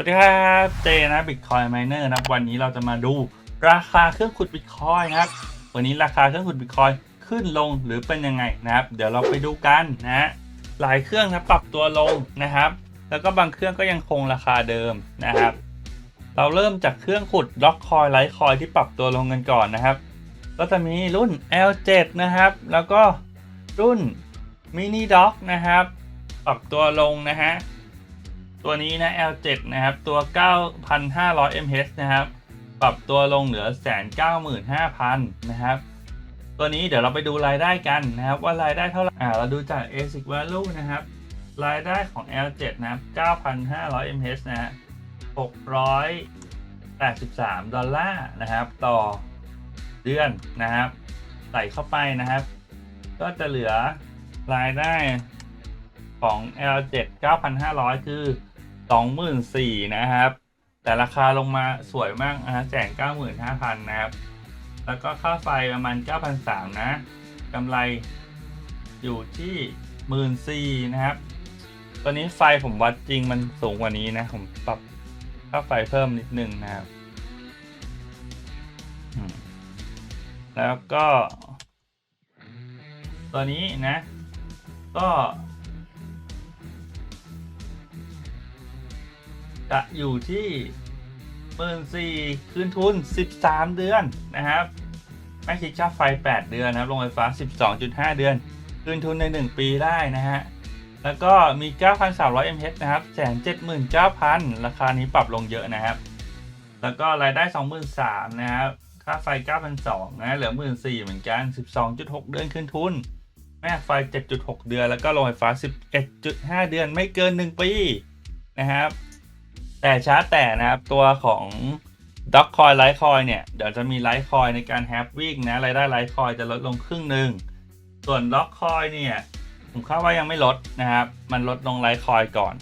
วัสดีครับเจนะบิตคอยไมเนอร์นะครับวันนี้เราจะมาดูราคาเครื่องขุดบิตคอยนะครับวันนี้ราคาเครื่องขุดบิตคอยขึ้นลงหรือเป็นยังไงนะครับ เดี๋ยวเราไปดูกันนะหลายเครื่องนะปรับตัวลงนะครับ แล้วก็บางเครื่องก็ยังคงราคาเดิมนะครับ เราเริ่มจากเครื่องขุดล็อกคอยไลท์คอยที่ปรับตัวลงกันก่อนนะครับ ก็จะมีรุ่น L7 นะครับ แล้วก็รุ่น Mini Dock นะครับ ปรับตัวลงนะฮะ ตัวนี้นะ L7 นะครับ ตัว 9,500 mAh นะครับ ปรับตัวลงเหลือ 195,000 นะครับ ตัวนี้เดี๋ยวเราไปดูรายได้กันนะครับ ว่ารายได้เท่าไหร่ อ่า เราดูจาก ASIC Value นะครับ รายได้ของ L7 นะครับ 9,500 mAh นะฮะ683 ดอลลาร์นะครับ ต่อเดือนนะครับ ใส่เข้าไปนะครับ ก็จะเหลือรายได้ของ L7 9,500 คือ 24,000นะครับ แต่ราคาลงมาสวยมากนะฮะแจก95,000นะครับ แล้วก็ค่าไฟประมาณ9,300นะกำไรอยู่ที่14,000นะครับ ตอนนี้ไฟผมวัดจริงมันสูงกว่านี้นะ ผมปรับค่าไฟเพิ่มนิดนึงนะครับ แล้วก็ ตัวนี้นะ ก็ จะอยู่ที่หมื่นสี่คืนทุน 13 เดือนนะครับไม่คิดค่าไฟ 8 เดือนนะครับโรงไฟฟ้า 12.5 เดือน คืนทุนใน 1 ปีได้นะฮะแล้วก็มี 9,300 mH นะครับแสน79,000 ราคานี้ปรับลงเยอะนะครับ แล้วก็รายได้ 23,000นะครับ ค่าไฟ 9,200นะ เหลือ 14,000เหมือนกัน 12.6 เดือนคืนทุน แม่ไฟ 7.6 เดือน แล้วก็โรงไฟฟ้า 11.5 เดือนไม่เกิน 1 ปีนะครับ แต่ช้าแต่นะครับตัวของด็อกคอยไลท์คอยเนี่ย เดี๋ยวจะมีไลท์คอยในการแฮปวิ่งนะรายได้ไลท์คอยจะลดลงครึ่งหนึ่งส่วนล็อกคอยเนี่ยผมคาดว่ายังไม่ลดนะครับ มันลดลงไลท์คอยก่อน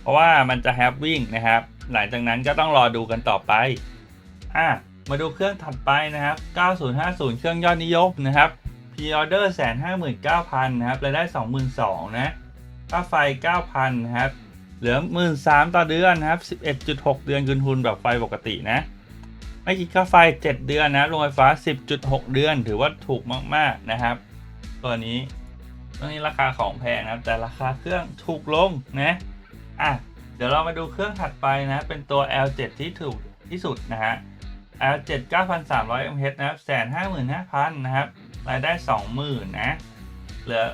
เพราะว่ามันจะแฮปวิ่งนะครับ หลังจากนั้นก็ต้องรอดูกันต่อไปอะมาดูเครื่องถัดไปนะครับ 9050 เครื่องยอดนิยมนะครับพรีออเดอร์แสนห้าหมื่นเก้าพันนะครับรายได้สองหมื่นสองนะค่าไฟเก้าพันนะครับ เหลือหมื่นสามต่อเดือนนะครับสิบเอ็ดจุดหกเดือนคืนทุนแบบไฟปกตินะ ไม่คิดค่าไฟเจ็ดเดือนนะโรงไฟฟ้าสิบจุดหกเดือน ถือว่าถูกมาก ๆ นะครับ ตัวนี้ตัวนี้ราคาของแพงนะครับแต่ราคาเครื่องถูกลงนะอะเดี๋ยวเรามาดูเครื่องถัดไปนะ เป็นตัว L7 ที่ถูกที่สุดนะฮะ L7 9,300 mAh นะครับแสนห้าหมื่นห้าพันนะครับรายได้สองหมื่นนะเหลือ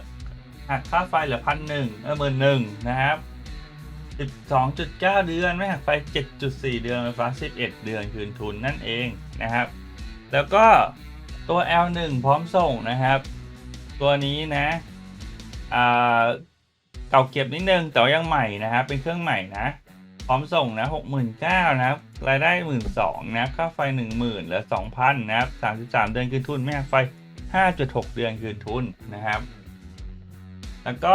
หักค่าไฟเหลือพันหนึ่งเออหมื่นหนึ่งนะครับ สิบสองจุดเก้าเดือนไม่หักไฟเจ็ดจุดสี่เดือนไฟฟ้าสิบเอ็ดเดือนคืนทุนนั่นเองนะครับ แล้วก็ตัว L1 พร้อมส่งนะครับ ตัวนี้นะเก่าเก็บนิดนึงแต่ยังใหม่นะครับ เป็นเครื่องใหม่นะ พร้อมส่งนะหกหมื่นเก้านะครับ รายได้หมื่นสองนะค่าไฟหนึ่งหมื่นเหลือสองพันนะครับสามสิบสามเดือนคืนทุนไม่หักไฟห้าจุดหกเดือนคืนทุนนะครับ แล้วก็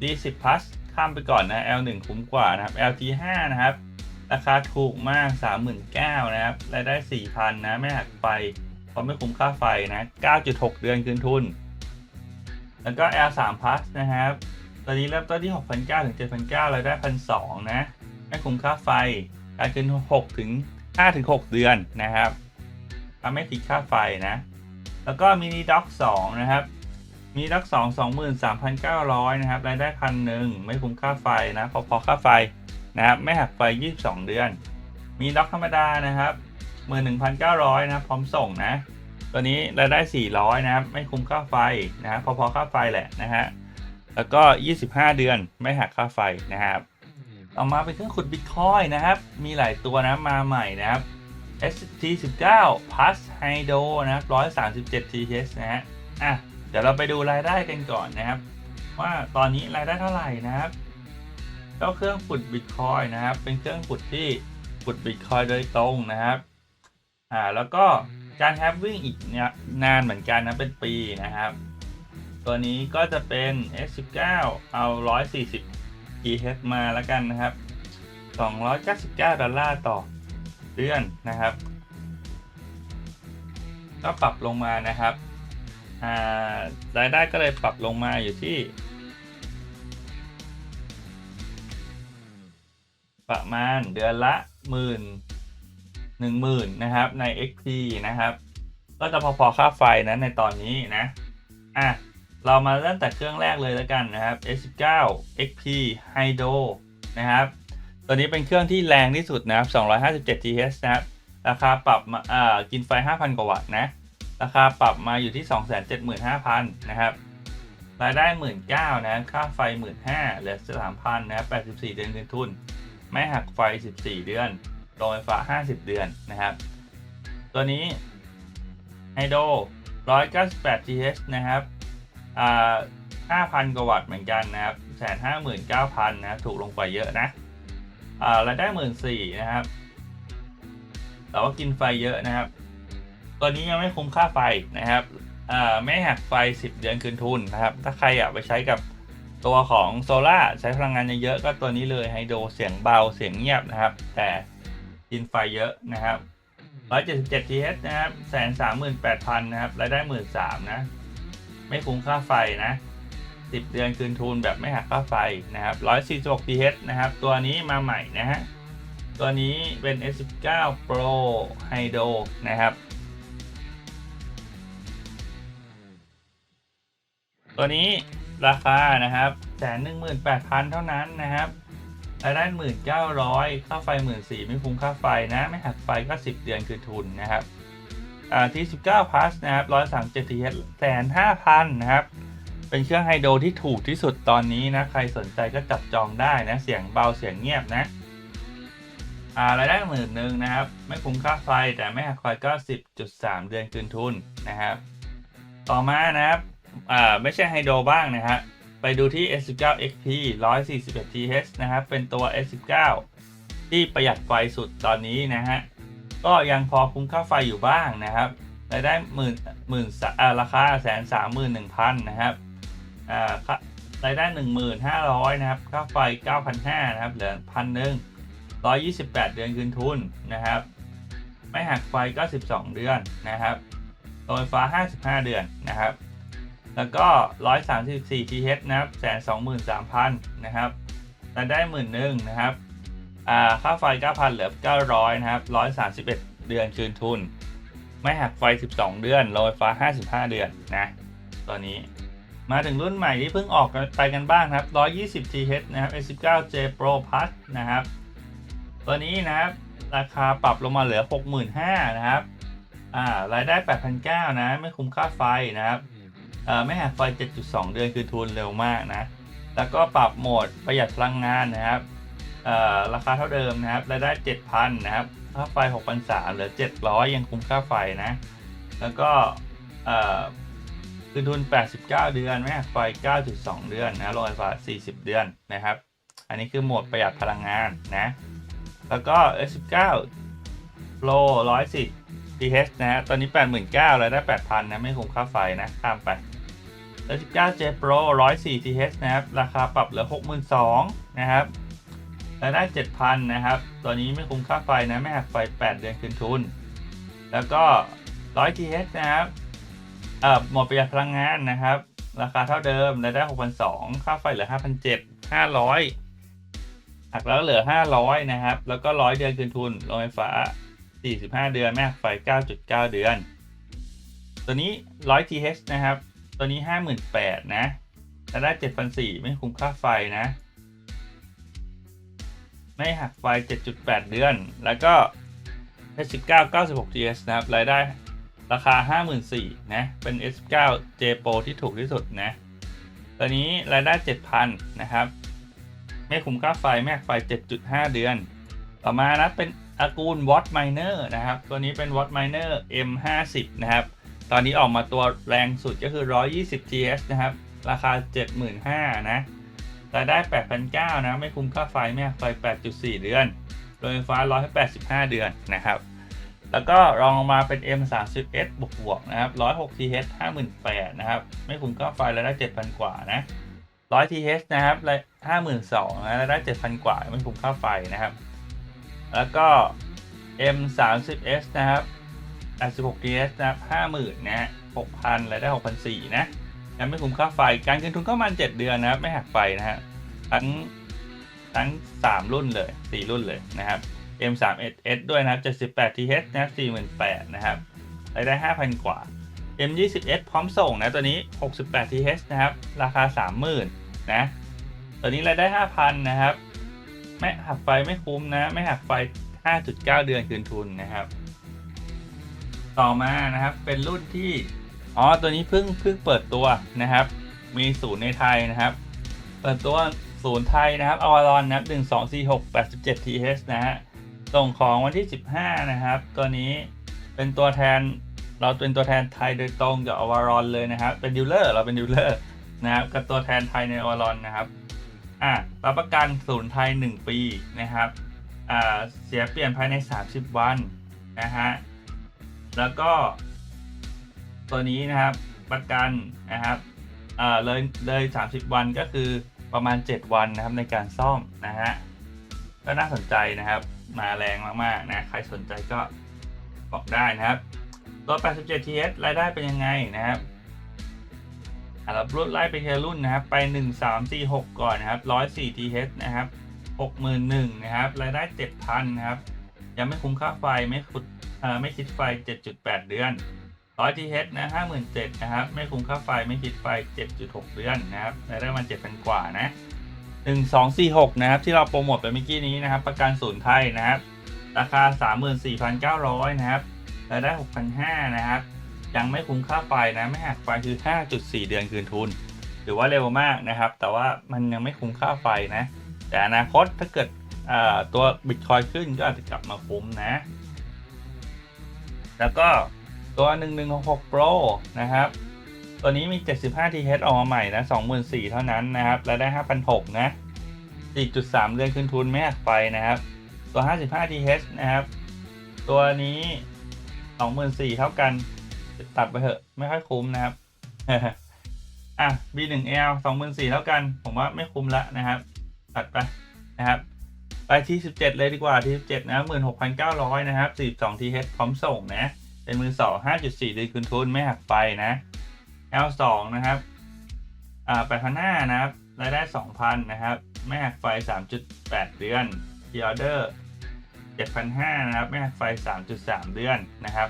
D10 plus ข้ามไปก่อนนะ L1 คุ้มกว่านะครับ LT5 นะครับ ราคาถูกมาก 39,000นะครับรายได้ 4,000 นะ ไม่หักไฟเพราะไม่คุ้มค่าไฟนะ 9.6 เดือนคืนทุน แล้วก็ L3 plus นะครับ ตอนนี้เริ่มต้นที่ 6,900 ถึง 7,900รายได้ 1,200 นะ ไม่คุ้มค่าไฟ การคืน6ถึง5ถึง 6 เดือนนะครับไม่ติดค่าไฟนะ แล้วก็มินิด็อก2นะครับ มีด็อก2 23,900นะครับรายได้พันหนึ่งไม่คุ้มค่าไฟนะพอพอค่าไฟนะครับไม่หักไฟ22เดือน มีด็อกธรรมดานะครับ11,900นะครับพร้อมส่งนะ ตัวนี้รายได้400นะครับไม่คุ้มค่าไฟนะครับพอพอค่าไฟแหละนะฮะแล้วก็25เดือนไม่หักค่าไฟนะครับต่อมาเป็นเครื่องขุดบิตคอยนะครับ มีหลายตัวนะมาใหม่นะครับ ST19 Plus Hydro นะครับ137 TH นะฮะอะ เดี๋ยวเราไปดูรายได้กันก่อนนะครับ ว่าตอนนี้รายได้เท่าไหร่นะครับก็เครื่องขุดบิตคอยนะครับ เป็นเครื่องขุดที่ขุดบิตคอยโดยตรงนะครับอ่าแล้วก็การแฮปวิ่งอีกเนี่ยนานเหมือนกันนะเป็นปีนะครับ ตัวนี้ก็จะเป็น S19 เอา 140 TH มาแล้วกันนะครับ 299 ดอลลาร์ต่อเดือนนะครับ ก็ปรับลงมานะครับ รายได้ก็เลยปรับลงมาอยู่ที่ ประมาณเดือนละหมื่นหนึ่งหมื่นนะครับใน XP นะครับ ก็จะพอๆค่าไฟนะในตอนนี้นะอะเรามาเริ่มแต่เครื่องแรกเลยแล้วกันนะครับ S19 XP Hydro นะครับ ตัวนี้เป็นเครื่องที่แรงที่สุดนะครับ257 TH นะครับ ราคาปรับมาอ่ากินไฟ 5,000 กว่าวัตต์นะ ราคาปรับมาอยู่ที่ 275,000นะครับรายได้ 19,000นะค่าไฟ 15,000เหลือ3,000นะครับ84 เดือนเงินทุน ไม่หักไฟ 14 เดือนโรงไฟฟ้า 50 เดือนนะครับ ตัวนี้ไฮโดร198 TH นะครับอ่า5,000 กว่าวัตต์เหมือนกันนะครับ159,000นะถูกลงกว่าเยอะนะอ่ารายได้14,000นะครับแต่ว่ากินไฟเยอะนะครับ ตัวนี้ยังไม่คุ้มค่าไฟนะครับไม่หักไฟ 10 เดือนคืนทุนนะครับ ถ้าใครอยากไปใช้กับตัวของโซล่าใช้พลังงานเยอะๆก็ตัวนี้เลยไฮโดรเสียงเบาเสียงเงียบนะครับ แต่กินไฟเยอะนะครับ177 TH นะครับแสนสามหมื่นแปดพันนะครับรายได้หมื่นสามนะ ไม่คุ้มค่าไฟนะ10เดือนคืนทุนแบบไม่หักค่าไฟนะครับ146 TH นะครับ ตัวนี้มาใหม่นะฮะ ตัวนี้เป็น S19 Pro Hydro นะครับ ตัวนี้ราคานะครับแสนหนึ่งหมื่นแปดพันเท่านั้นนะครับรายได้หมื่นเก้าร้อยค่าไฟหมื่นสี่ไม่คุ้มค่าไฟนะ ไม่หักไฟก็สิบเดือนคือทุนนะครับอ่าที่สิบเก้าพลัสนะครับร้อยสามเจ็ดทีแสนห้าพันนะครับ เป็นเครื่องไฮโดรที่ถูกที่สุดตอนนี้นะ ใครสนใจก็จับจองได้นะ เสียงเบาเสียงเงียบนะอ่ารายได้หมื่นหนึ่งนะครับ ไม่คุ้มค่าไฟแต่ไม่หักไฟก็สิบจุดสามเดือนคืนทุนนะครับ ต่อมานะครับ อ่าไม่ใช่ไฮโดรบ้างนะฮะ ไปดูที่ S19 XP 141 TH นะครับ เป็นตัว S19 ที่ประหยัดไฟสุดตอนนี้นะฮะ ก็ยังพอคุ้มค่าไฟอยู่บ้างนะครับรายได้หมื่นหมื่นราคาแสนสามหมื่นหนึ่งพันนะครับอ่าค่ารายได้หนึ่งหมื่นห้าร้อยนะครับ ค่าไฟเก้าพันห้านะครับ เหลือพันหนึ่งร้อยยี่สิบแปดเดือนคืนทุนนะครับ ไม่หักไฟก็สิบสองเดือนนะครับโรงไฟฟ้าห้าสิบห้าเดือนนะครับ แล้วก็ 134 TH นะครับแสนสองหมื่นสามพันนะครับรายได้หมื่นหนึ่งนะครับอ่าค่าไฟ 9,000 เหลือ 900 นะครับ 131 เดือนคืนทุน ไม่หักไฟ 12 เดือนโรงไฟ้า 55 เดือนนะตัวนี้มาถึงรุ่นใหม่ที่เพิ่งออกกันไปกันบ้างครับ 120 TH นะครับ S19J Pro Plus นะครับ ตัวนี้นะครับ ราคาปรับลงมาเหลือ 65,000 นะครับ อ่ารายได้ 8,900 นะ ไม่คุ้มค่าไฟนะครับ ไม่หักไฟ 7.2 เดือนคือทุนเร็วมากนะ แล้วก็ปรับโหมดประหยัดพลังงานนะครับราคาเท่าเดิมนะครับรายได้ 7,000 นะครับ ค่าไฟ 6,300 เหลือ 700 ยังคุ้มค่าไฟนะ แล้วก็คืนทุน 89 เดือนไม่หักไฟ 9.2 เดือนนะโรงไฟฟ้า 40 เดือนนะครับ อันนี้คือโหมดประหยัดพลังงานนะ แล้วก็ S19 Pro 110 TH นะฮะตอนนี้ 89,000รายได้ 8,000 นะ ไม่คุ้มค่าไฟนะ ข้ามไป 19 J Pro 104 TH นะครับ ราคาปรับเหลือ 62,000นะครับรายได้ 7,000 นะครับตัวนี้ไม่คุ้มค่าไฟนะ ไม่หักไฟ 8 เดือนคืนทุน แล้วก็ 100 TH นะครับเอ่อหมดประหยัดพลังงานนะครับ ราคาเท่าเดิมรายได้ 6,200 ค่าไฟเหลือ 5,700 500หักแล้วเหลือ 500 นะครับ แล้วก็ 100 เดือนคืนทุนโรงไฟฟ้า 45 เดือน แม่หักไฟ 9.9 เดือน ตัวนี้ 100 TH นะครับ ตัวนี้58,000นแปดนะแต่ได้7,400ไม่คุ้มค่าไฟนะ ไม่หักไฟ7.8เดือน แล้วก็ S19 96 TH นะครับ รายได้ราคา54,000นสี่นะ เป็น S9 J Pro ที่ถูกที่สุดนะ ตัวนี้รายได้7,000นนะครับ ไม่คุ้มค่าไฟไม่หักไฟ7.5เดือน ต่อมานะเป็นอากูล Watt Miner นะครับ ตัวนี้เป็น Watt Miner M50 นะครับ ตอนนี้ออกมาตัวแรงสุดก็คือ 120 TH นะครับ ราคา 75,000นะ รายได้ 8,900 นะ ไม่คุ้มค่าไฟไม่หักไฟ 8.4 เดือน โดยไฟฟ้า 185 เดือนนะครับ แล้วก็รองลงมาเป็น M30S บวกบวกๆนะครับ 106 TH 58,000นะครับ ไม่คุ้มค่าไฟรายได้ 7,000 กว่านะ 100 TH นะครับ52,000นะรายได้ 7,000 กว่า ไม่คุ้มค่าไฟนะครับ แล้วก็ M30S นะครับ 86 TH นะ50,000นะ6,000รายได้ 6,400นะยังไม่คุ้มค่าไฟ การคืนทุนก็ประมาณ7เดือนนะครับไม่หักไฟนะฮะทั้งทั้ง 3 รุ่นเลย 4 รุ่นเลยนะครับ M3S ด้วยนะครับ78 TH นะ48,000นะครับรายได้ 5,000 กว่า M20S พร้อมส่งนะตัวนี้ 68 TH นะครับ ราคา 30,000นะตัวนี้รายได้ 5,000นะครับ ไม่หักไฟไม่คุ้มนะ ไม่หักไฟ 5.9 เดือนคืนทุนนะครับ ต่อมานะครับเป็นรุ่นที่อ๋อตัวนี้เพิ่งเพิ่งเปิดตัวนะครับ มีศูนย์ในไทยนะครับ เปิดตัวศูนย์ไทยนะครับอวารอนนะครับ1246 87 TH นะฮะส่งของวันที่15นะครับ ตัวนี้เป็นตัวแทนเราเป็นตัวแทนไทยโดยตรงกับอวารอนเลยนะครับ เป็นดีลเลอร์เราเป็นดีลเลอร์นะครับกับตัวแทนไทยในอวารอนนะครับอะรับประกันศูนย์ไทย 1 ปีนะครับอ่าเสียเปลี่ยนภายใน 30 วันนะฮะ แล้วก็ ตัวนี้นะครับประกันนะครับอ่าเลยเลย 30 วันก็คือประมาณ 7 วันนะครับในการซ่อมนะฮะก็น่าสนใจนะครับ มาแรงมากๆนะใครสนใจก็บอกได้นะครับตัว 87 TS รายได้เป็นยังไงนะครับอะเรารุ่นไล่ไปทีละรุ่นนะครับ ไป 1 3 4 6 ก่อนนะครับ104 TH นะครับ 61,000นะครับรายได้ 7,000นะครับ ยังไม่คุ้มค่าไฟไม่คุดไม่คิดไฟ 7.8 เดือน100 TH นะ57,000นะครับ ไม่คุ้มค่าไฟไม่คิดไฟ 7.6 เดือนนะครับรายได้มัน7,000 กว่านะ 1246 นะครับ ที่เราโปรโมทไปเมื่อกี้นี้นะครับ ประกันศูนย์ไทยนะครับ ราคา 34,900 นะครับรายได้ 6,500 นะครับ ยังไม่คุ้มค่าไฟนะ ไม่หักไฟคือ 5.4 เดือนคืนทุนถือว่าเร็วมากนะครับ แต่ว่ามันยังไม่คุ้มค่าไฟนะ แต่อนาคตถ้าเกิด ตัวบิตคอยขึ้นก็อาจจะกลับมาคุ้มนะ แล้วก็ตัว 1166 Pro นะครับ ตัวนี้มี 75 TH ออกมาใหม่นะ 24,000 เท่านั้นนะครับรายได้ 5,600 นะ 4.3 เดือนคืนทุนไม่หักไฟนะครับ ตัว 55 TH นะครับ ตัวนี้ 24,000 เท่ากัน ตัดไปเถอะ ไม่ค่อยคุ้มนะครับอะ B1L 24,000 เท่ากัน ผมว่าไม่คุ้มละนะครับ ตัดไปนะครับ ไปที่ 17 เลยดีกว่าที่ 17 นะ 16,900 นะครับ 42 TH พร้อมส่งนะ เป็นมือ2 5.4 เดือนคืนทุนไม่หักไฟนะ L2 นะครับ อ่า8,500นะครับ รายได้ 2,000 นะครับ ไม่หักไฟ 3.8 เดือน p ีออเดอร์7,500 นะครับ ไม่หักไฟ 3.3 เดือนนะครับ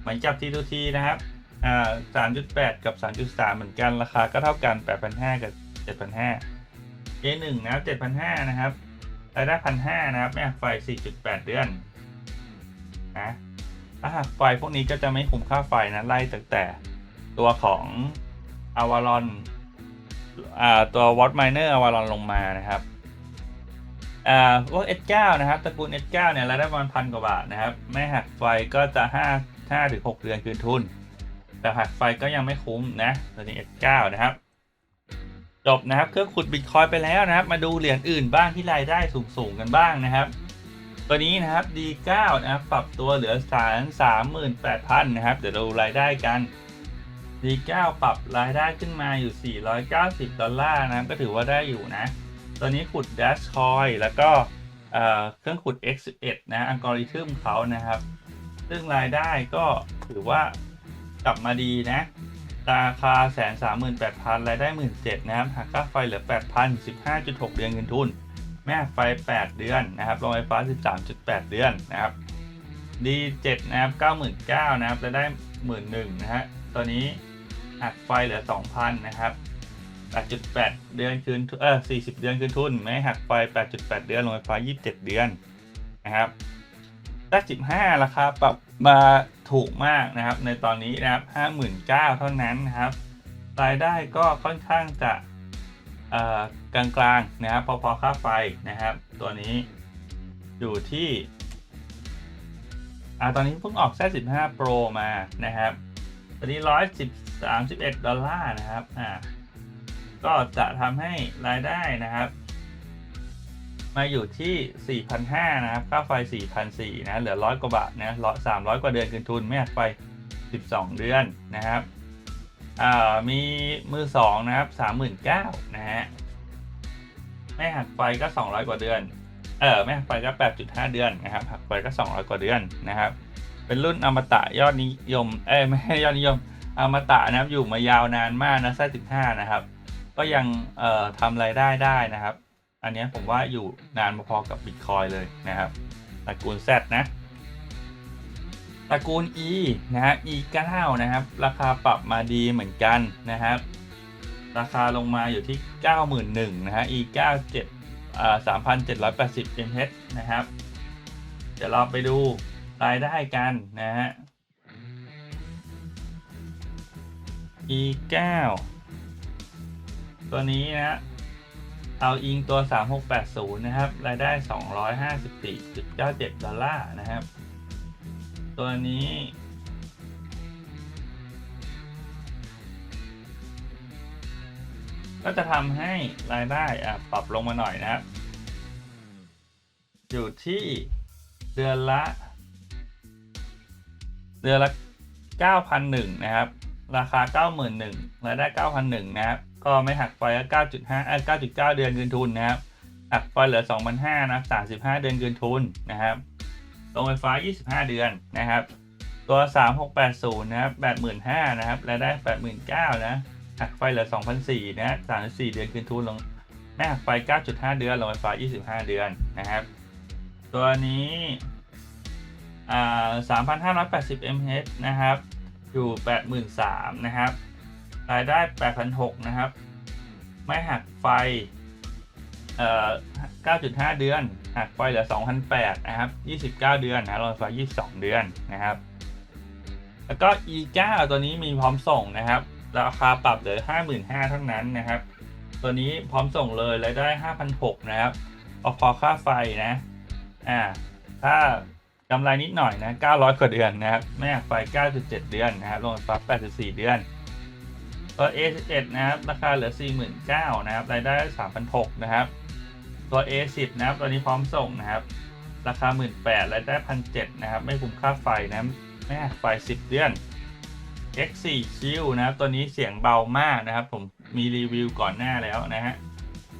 เหมือนกับ T2T นะครับ อ่า 3.8 กับ 3.3 เหมือนกัน ราคาก็เท่ากัน 8,500 กับ 7,500 J1 นะครับ7,500 นะครับ รายได้1,500นะครับไม่หักไฟ 4.8 เดือนนะถ้าหักไฟพวกนี้ก็จะไม่คุ้มค่าไฟนะไล่ตั้งแต่ตัวของ a v a l o n อ่าตัว Watt Miner a v a l o n ลงมานะครับอ่าพวก S9 นะครับตระกูล S9 เนี่ยรายได้ประมาณพันกว่าบาทนะครับ ไม่หักไฟก็จะ 5 5ถึง6เดือนคืนทุน แต่หักไฟก็ยังไม่คุ้มนะตัวนี้ S9 นะครับ จบนะครับ เครื่องขุดบิตคอยไปแล้วนะครับ มาดูเหรียญอื่นบ้างที่รายได้สูงๆกันบ้างนะครับ ตัวนี้นะครับ D9 นะครับ ปรับตัวเหลือสาร38,000นะครับ เดี๋ยวดูรายได้กัน D9 ปรับรายได้ขึ้นมาอยู่ 490 ดอลลาร์นะครับ ก็ถือว่าได้อยู่นะ ตัวนี้ขุด Dash Coin แล้วก็เเครื่องขุด X11 นะอัลกอริทึมเขานะครับ ซึ่งรายได้ก็ถือว่ากลับมาดีนะ ราคาแสนสามหมื่นแปดพันรายได้หมื่นเจ็ดนะครับหักค่าไฟเหลือแปดพันสิบห้าจุดหกเดือนเงินทุน แม่ไฟแปดเดือนนะครับโรงไฟฟ้าสิบสามจุดแปดเดือนนะครับ D7 นะครับเก้าหมื่นเก้านะครับรายได้หมื่นหนึ่งนะฮะตัวนี้หักไฟเหลือสองพันนะครับแปดจุดแปดเดือนคืนเออสี่สิบเดือนคืนทุน ไม่หักไฟแปดจุดแปดเดือนโรงไฟฟ้ายี่สิบเจ็ดเดือนนะครับได้15 ราคาปรับมา ถูกมากนะครับในตอนนี้นะครับ59,000เท่านั้นนะครับ รายได้ก็ค่อนข้างจะเอ่อกลางๆนะครับพอๆค่าไฟนะครับ ตัวนี้อยู่ที่อ่าตอนนี้เพิ่งออกแค่15 Pro มานะครับ ตอนนี้ 110 31 ดอลลาร์นะครับอ่าก็จะทำให้รายได้นะครับ มาอยู่ที่ 4,500 นะครับ ค่าไฟ 4,400 นะ เหลือร้อยกว่าบาทนะร้อยสามร้อยกว่าเดือนคืนทุน ไม่หักไฟ 12 เดือนนะครับอ่ามีมือ 2 นะครับ 39,000นะฮะ ไม่หักไฟก็ 200 กว่าเดือน เออ ไม่หักไฟก็ 8.5 เดือนนะครับ หักไฟก็ 200 กว่าเดือนนะครับ เป็นรุ่นอมตะยอดนิยม เอ้ยไม่ใช่ยอดนิยม อมตะนะครับ อยู่มายาวนานมากนะแค่15 นะครับ ก็ยังเอ่อทำรายได้ได้นะครับ อันนี้ผมว่าอยู่นานพอๆกับบิตคอยเลยนะครับตระกูล Z นะตระกูล E นะฮะ E 9 นะครับ ราคาปรับมาดีเหมือนกันนะครับ ราคาลงมาอยู่ที่ 91,000นะฮะ E 9 7อ่า3,780 mH นะครับ เดี๋ยวเราไปดูรายได้กันนะฮะ E 9 ตัวนี้นะ เอาอิงตัว 3680 นะครับ รายได้ 254.97 ดอลลาร์นะครับ ตัวนี้ ก็จะทำให้รายได้อะปรับลงมาหน่อยนะครับ อยู่ที่เดือนละ เดือนละ 9,001 นะครับ ราคา 91,000รายได้ 9,001 นะครับ ก็ไม่หักไฟก็9.5เอ่อ9.9เดือนเงินทุนนะครับหักไฟเหลือ2,500นะ35เดือนเงินทุนนะครับโรงไฟฟ้า25เดือนนะครับ ตัว3680นะครับ85,000นะครับรายได้89,000นะหักไฟเหลือ2,400นะ34เดือนคืนทุนลงแม่หักไฟ9.5เดือนโรงไฟฟ้า25เดือนนะครับ ตัวนี้อ่า3,580 mH นะครับ อยู่83,000นะครับ รายได้8,600นะครับ ไม่หักไฟเอ่อ9.5 เดือน หักไฟเหลือ2,800นะครับ 29 เดือนนะรงไฟ22 เดือนนะครับ แล้วก็ e9 ตัวนี้มีพร้อมส่งนะครับ ราคาปรับเหลือ 55,000เท่านั้นนะครับ ตัวนี้พร้อมส่งเลยรายได้5,600นะครับอพอค่าไฟนะ อ่า ถ้ากำไรนิดหน่อยนะ 900 กว่าเดือนนะครับไม่หักไฟ 9.7 เดือนนะครับโรงไฟ84 เดือน ตัว A11 นะครับราคาเหลือ 49,000นะครับรายได้ 3,600นะครับตัว A10 นะครับตัวนี้พร้อมส่งนะครับ ราคา 18,000รายได้ 1,700นะครับไม่คุ้มค่าไฟนะไม่ไฟ 10 เดือน X4 คิวนะครับตัวนี้เสียงเบามากนะครับ ผมมีรีวิวก่อนหน้าแล้วนะฮะ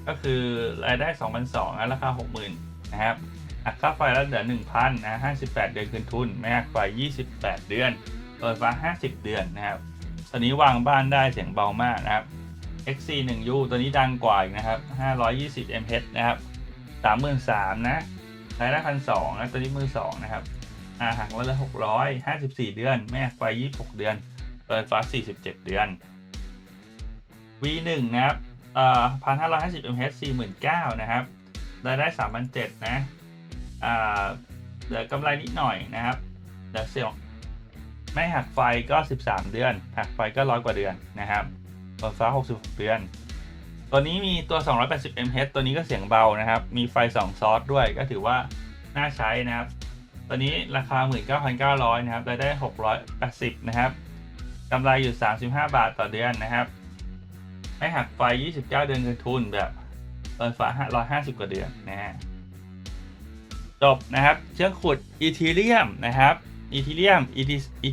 ก็คือรายได้ 2,200นะราคา 60,000นะครับหักค่าไฟแล้วเหลือ1,000นะ58 เดือนคืนทุนไม่ไฟ 28 เดือนโดฟ้า 50 เดือนนะครับ ตัวนี้วางบ้านได้เสียงเบามากนะครับ X4 1U ตัวนี้ดังกว่าอีกนะครับ 520 mH นะครับ33,000นะรายได้1,200นะตัวนี้มือ2นะครับอาหักวันละ600 54เดือน แม่ไฟ26เดือน เปิดฟ้า47เดือน V1 นะครับเอ่อ1,550 mH 49,000นะครับรายได้3,700นะอ่าเหลือกำไรนิดหน่อยนะครับเหลือเสียง ไม่หักไฟก็ 13 เดือน หักไฟก็ร้อยกว่าเดือนนะครับเปิดฟ้า66 เดือน ตัวนี้มีตัว 280 mH ตัวนี้ก็เสียงเบานะครับ มีไฟ 2 ซอสด้วยก็ถือว่าน่าใช้นะครับ ตัวนี้ราคา 19,900 นะครับรายได้ 680 นะครับกำไรอยู่ 35 บาทต่อเดือนนะครับ ไม่หักไฟ 29 เดือนเงินทุนแบบเปิดฝา150 กว่าเดือนนะฮะจบนะครับเครื่องขุดอีทีเรียมนะครับ อีทีเรียมอี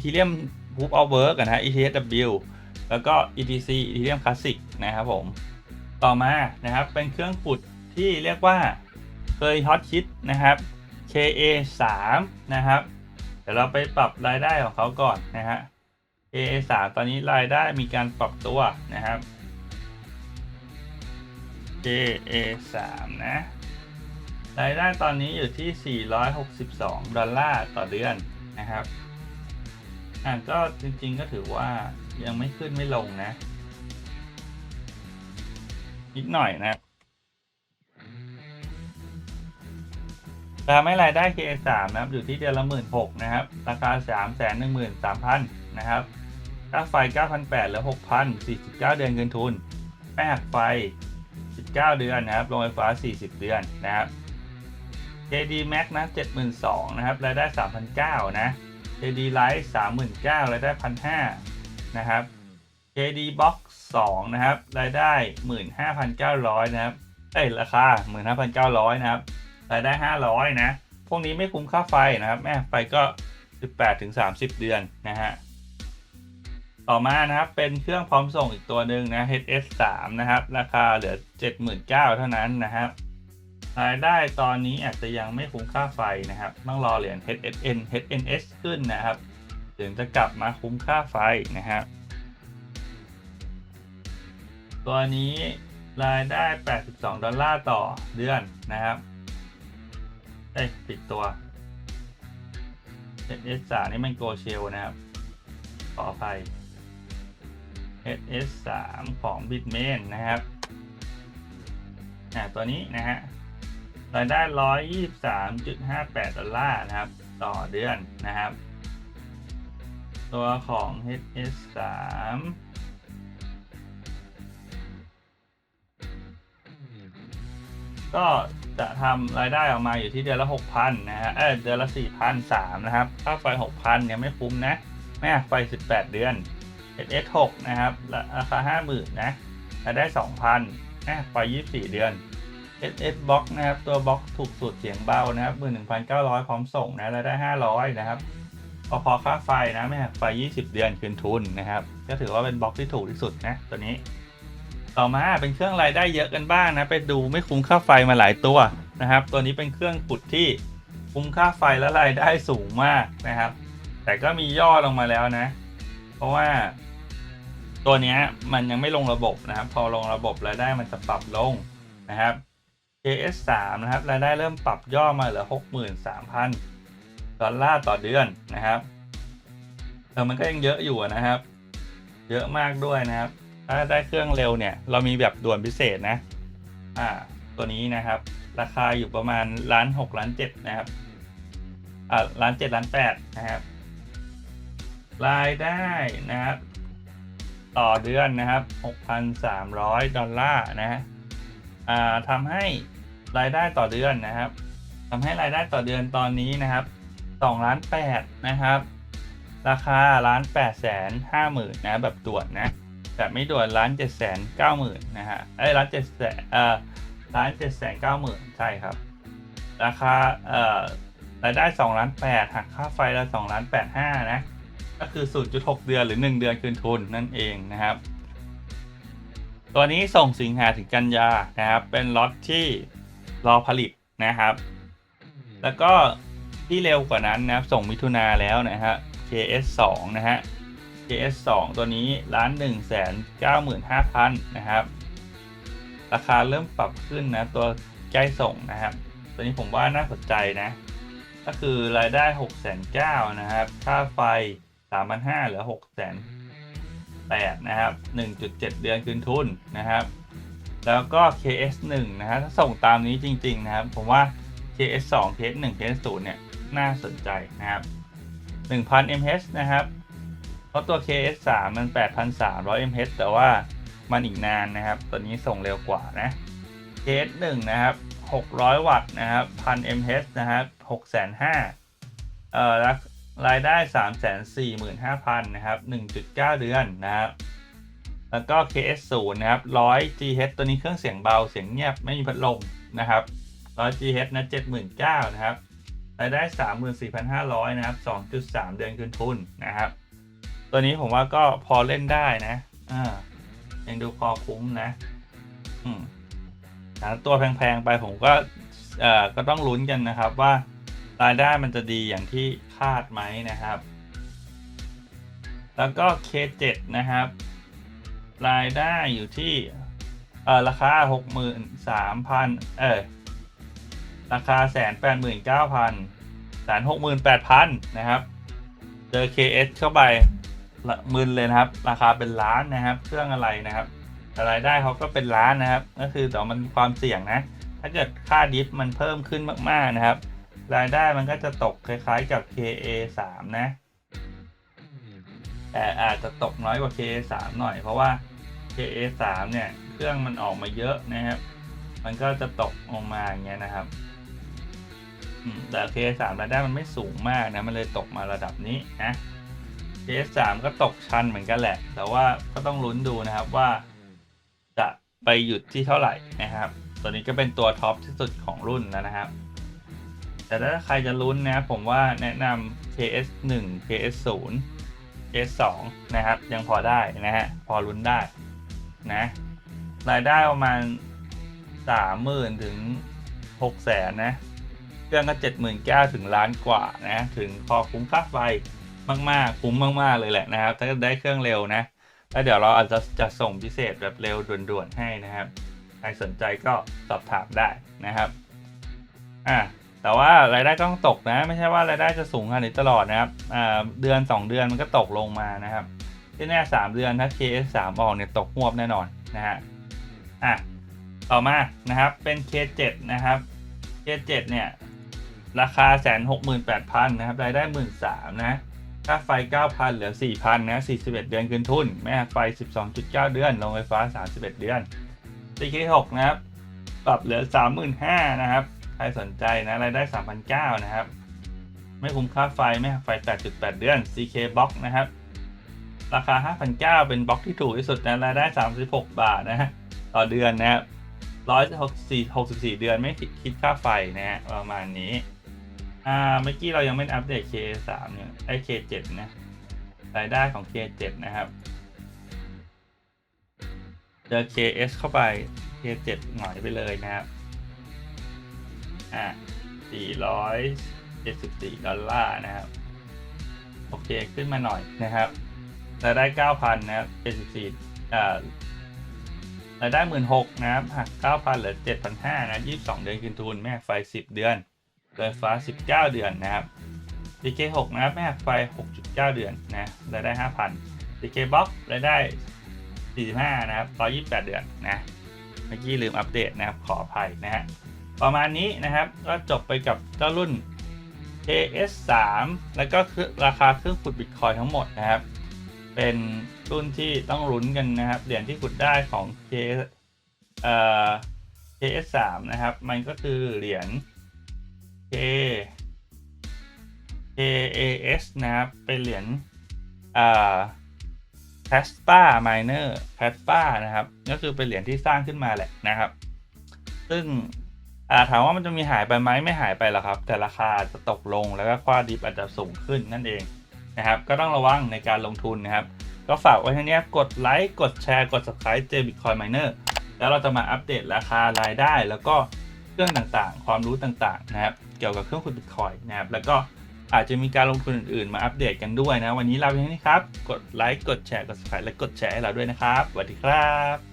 ทีเรียม Proof of Work นะฮะ ETSW แล้วก็ ETC อีทีเรียมคลาสสิกนะครับผม ต่อมานะครับ เป็นเครื่องขุดที่เรียกว่าเคยฮอตฮิตนะครับ KA 3นะครับ เดี๋ยวเราไปปรับรายได้ของเขาก่อนนะฮะ KA 3ตอนนี้รายได้มีการปรับตัวนะครับ KA 3นะรายได้ตอนนี้อยู่ที่ 462 ดอลลาร์ต่อเดือน นะครับอ่าก็จริงๆก็ถือว่ายังไม่ขึ้นไม่ลงนะนิดหน่อยนะครับทำให้รายได้ K3 นะครับ อยู่ที่เดือนละหมื่นหกนะครับ ราคา3ามแสนหนึ่งหมื่นสามพันนะครับค่าไฟ9,800เหลือ6,000 49เดือนเงินทุนไม่หักไฟ19เดือนนะครับโรงไฟฟ้า40เดือนนะครับ KD Max นะ72,000นะครับรายได้3,900นะ KD Lite 39,000รายได้1,500นะครับ KD Box 2นะครับรายได้ 15,900นะครับเอ้ยราคา 15,900นะครับรายได้ 500นะพวกนี้ไม่คุ้มค่าไฟนะครับแม่ไฟก็ 18ถึง30 เดือนนะฮะต่อมานะครับเป็นเครื่องพร้อมส่งอีกตัวหนึ่งนะ HS 3 นะครับ ราคาเหลือ 79,000เท่านั้นนะครับ รายได้ตอนนี้อาจจะยังไม่คุ้มค่าไฟนะครับ ต้องรอเหรียญ HSN HNS ขึ้นนะครับ ถึงจะกลับมาคุ้มค่าไฟนะครับตัวนี้รายได้ 82 ดอลลาร์ต่อเดือนนะครับ เอ้ยปิดตัว HS3 นี่มันโกเชลนะครับ ขออภัย HS3 ของ Bitmain นะครับอ่าตัวนี้นะฮะ รายได้ 123.58 ดอลลาร์นะครับ ต่อเดือนนะครับ ตัวของ HS3 ก็จะทำรายได้ออกมาอยู่ที่เดือนละ 6,000 นะฮะ เออเดือนละ4,300นะครับ ค่าไฟ 6,000เนี่ยไม่คุ้มนะไม่ไฟ 18 เดือน HS6 นะครับ ราคา 50,000 นะรายได้ 2,000นะไฟ 24 เดือน SS Box นะครับ ตัวบ็อกถูกสุดเสียงเบานะครับ 11,900 พร้อมส่งนะรายได้ 500 นะครับพอพอค่าไฟนะไม่หักไฟ 20 เดือนคืนทุนนะครับ ก็ถือว่าเป็นบล็อกที่ถูกที่สุดนะตัวนี้ ต่อมาเป็นเครื่องรายได้เยอะกันบ้างนะ ไปดูไม่คุ้มค่าไฟมาหลายตัวนะครับ ตัวนี้เป็นเครื่องขุดที่คุ้มค่าไฟและรายได้สูงมากนะครับ แต่ก็มีย่อลงมาแล้วนะ เพราะว่า ตัวนี้มันยังไม่ลงระบบนะครับ พอลงระบบรายได้มันจะปรับลงนะครับ KS3 นะครับรายได้เริ่มปรับย่อมาเหลือ 63,000 ดอลลาร์ต่อเดือนนะครับแต่มันก็ยังเยอะอยู่นะครับ เยอะมากด้วยนะครับ ถ้าได้เครื่องเร็วเนี่ย เรามีแบบด่วนพิเศษนะ อ่า ตัวนี้นะครับ ราคาอยู่ประมาณล้านหกล้านเจ็ดนะครับ อ่าล้านเจ็ดล้านแปดนะครับ รายได้นะครับ ต่อเดือนนะครับ 6,300 ดอลลาร์นะฮะ ทำให้รายได้ต่อเดือนนะครับทำให้รายได้ต่อเดือนตอนนี้นะครับ2ล้าน8นะครับ ราคาล้าน8แสนห้าหมื่นนะแบบด่วนนะแบบไม่ด่วนล้าน7แสนเก้าหมื่นนะฮะไอ้ล้าน7แสนเอ่อล้าน7แสนเก้าหมื่นใช่ครับ ราคาเอ่อรายได้2ล้าน8หักค่าไฟละ2ล้าน8 5นะ ก็คือ0.6เดือนหรือ1เดือนคืนทุนนั่นเองนะครับ ตัวนี้ส่งสิงหาถึงกันยานะครับ เป็นล็อตที่รอผลิตนะครับ แล้วก็ที่เร็วกว่านั้นนะส่งมิถุนาแล้วนะฮะ KS 2นะฮะ KS 2ตัวนี้ล้าน1 9 5 0 0 0นะครับ ราคาเริ่มปรับขึ้นนะตัวใกล้ส่งนะครับ ตัวนี้ผมว่าน่าสนใจนะ ก็คือรายได้ 6 9 0 0 0นะครับ ค่าไฟ 3,500เหลือ 6 9 0 0 0 1.8 นะครับ 1.7 เดือนคืนทุนนะครับ แล้วก็ KS1 นะฮะถ้าส่งตามนี้จริง ๆ นะครับ ผมว่า KS2 KS1 KS0 เนี่ย น่าสนใจนะครับ 1,000 mh นะครับ เพราะตัว KS3 มัน 8,300 mh แต่ว่ามันอีกนานนะครับ ตัวนี้ส่งเร็วกว่านะ KS1 นะครับ 600 วัตต์นะครับ 1,000 mh นะครับ6,500เอ่อ รายได้ 345,000 นะครับ 1.9 เดือนนะครับ แล้วก็ KS0 นะครับ 100 GH ตัวนี้เครื่องเสียงเบาเสียงเงียบไม่มีพัดลมนะครับ 100 GH นะ 79,000นะครับ รายได้ 34,500 นะครับ 2.3 เดือนคืนทุนนะครับ ตัวนี้ผมว่าก็พอเล่นได้นะอ่ายังดูพอคุ้มนะ อืมหาตัวแพงๆไปผมก็เอ่อก็ต้องลุ้นกันนะครับว่ารายได้มันจะดีอย่างที่าดไหมนะครับ แล้วก็ K7 นะครับ รายได้อยู่ที่เอ่อราคา 63,000 เออราคาแสนแปดหมื่นเก้าพันแสนหกหมื่นแปดพันนะครับ เจอ KS เข้าไปละหมื่นเลยนะครับ ราคาเป็นล้านนะครับ เครื่องอะไรนะครับรายได้เขาก็เป็นล้านนะครับ ก็คือแต่มันความเสี่ยงนะ ถ้าเกิดค่าดิฟมันเพิ่มขึ้นมากๆนะครับ รายได้มันก็จะตกคล้ายๆกับ KA3 นะ แต่อาจจะตกน้อยกว่า KA3 หน่อย เพราะว่า KA3 เนี่ย เครื่องมันออกมาเยอะนะครับ มันก็จะตกลงมาอย่างเงี้ยนะครับแต่ KA 3รายได้มันไม่สูงมากนะ มันเลยตกมาระดับนี้นะ KA 3ก็ตกชันเหมือนกันแหละ แต่ว่าก็ต้องลุ้นดูนะครับว่า จะไปหยุดที่เท่าไหร่นะครับ ตัวนี้ก็เป็นตัวท็อปที่สุดของรุ่นแล้วนะครับ แต่ถ้าใครจะลุ้นนะผมว่าแนะนำ KS1 KS0 KS2 นะครับ ยังพอได้นะฮะ พอลุ้นได้นะ รายได้ประมาณสามหมื่นถึงหกแสนนะ เครื่องก็เจ็ดหมื่นเก้าถึงล้านกว่านะ ถึงพอคุ้มค่าไฟมาก ๆ คุ้มมาก ๆ เลยแหละนะครับ ถ้าได้เครื่องเร็วนะ แล้วเดี๋ยวเราอาจจะจะส่งพิเศษแบบเร็วด่วน ๆ ให้นะครับ ใครสนใจก็สอบถามได้นะครับ อ่า แต่ว่ารายได้ก็ต้องตกนะ ไม่ใช่ว่ารายได้จะสูงขนาดนี้ตลอดนะครับเดือน 2 เดือนมันก็ตกลงมานะครับที่แน่ 3 เดือนถ้า KS3 ออกเนี่ยตกหวบแน่นอนนะฮะอะต่อมานะครับเป็น K7 นะครับ K7 เนี่ยราคาแสนหกหมื่นแปดพันนะครับรายได้หมื่นสามนะค่าไฟ 9,000 เหลือ 4,000 นะ 41 เดือนคืนทุน แม่ไฟ 12.9 เดือนโรงไฟฟ้า 31 เดือน CK6 นะครับ ปรับเหลือ 35,000 นะครับ รสนใจนะรายได้ 3,900 นะครับ ไม่คุ้มค่าไฟแม่ไฟ 8.8 เดือน CK Box นะครับ ราคา 5,900 เป็นบล็อกที่ถูกที่สุดนะรายได้ 36 บาทนะฮะต่อเดือนนะครับ164 เดือนไม่คิดค่าไฟนะฮะประมาณนี้ อ่าเมื่อกี้เรายังไม่อัปเดต K3 เนี่ยไอ้ K7 นะรายได้ของ K7 นะครับเจอ KS เข้าไป K7 หน่อยไปเลยนะครับ อ่า474 ดอลลาร์นะครับ โอเค ขึ้นมาหน่อยนะครับรายได้ 9,000 นะครับ74อ่ารายได้ 16,000นะครับหัก9,000เหลือ7,500นะ22 เดือนคืนทุน แม่ไฟ 10 เดือนไฟฟ้า 19 เดือนนะครับ DK6 นะครับแม่ไฟ 6.9 เดือนนะรายได้ 5,000 DK Box รายได้ 45 นะครับ128 เดือนนะ เมื่อกี้ลืมอัปเดตนะครับ ขออภัยนะฮะ ประมาณนี้นะครับ ก็จบไปกับเจ้ารุ่น KS3 แล้วก็คือราคาเครื่องขุดบิตคอยทั้งหมดนะครับ เป็นรุ่นที่ต้องลุ้นกันนะครับ เหรียญที่ขุดได้ของ K เอ่อ KS3 นะครับ มันก็คือเหรียญ K KAS นะครับ เป็นเหรียญอ่า p a s p a Miner p a s p a นะครับ ก็คือเป็นเหรียญที่สร้างขึ้นมาแหละนะครับ ซึ่ง อ่าถามว่ามันจะมีหายไปไหมไม่หายไปหรอกครับ แต่ราคาจะตกลงแล้วก็ค่าดิฟอาจจะสูงขึ้นนั่นเองนะครับ ก็ต้องระวังในการลงทุนนะครับ ก็ฝากไว้ที่นี้กดไลค์กดแชร์กด subscribe J Bitcoin Miner แล้วเราจะมาอัปเดตราคารายได้ แล้วก็เครื่องต่างๆ ความรู้ต่างๆ นะครับ เกี่ยวกับเครื่องขุดบิตคอยนะครับ แล้วก็อาจจะมีการลงทุนอื่นๆ มาอัปเดตกันด้วยนะ วันนี้ลาไปที่นี้ครับ กดไลค์กดแชร์กด subscribe และกดแชร์ให้เราด้วยนะครับสวัสดีครับ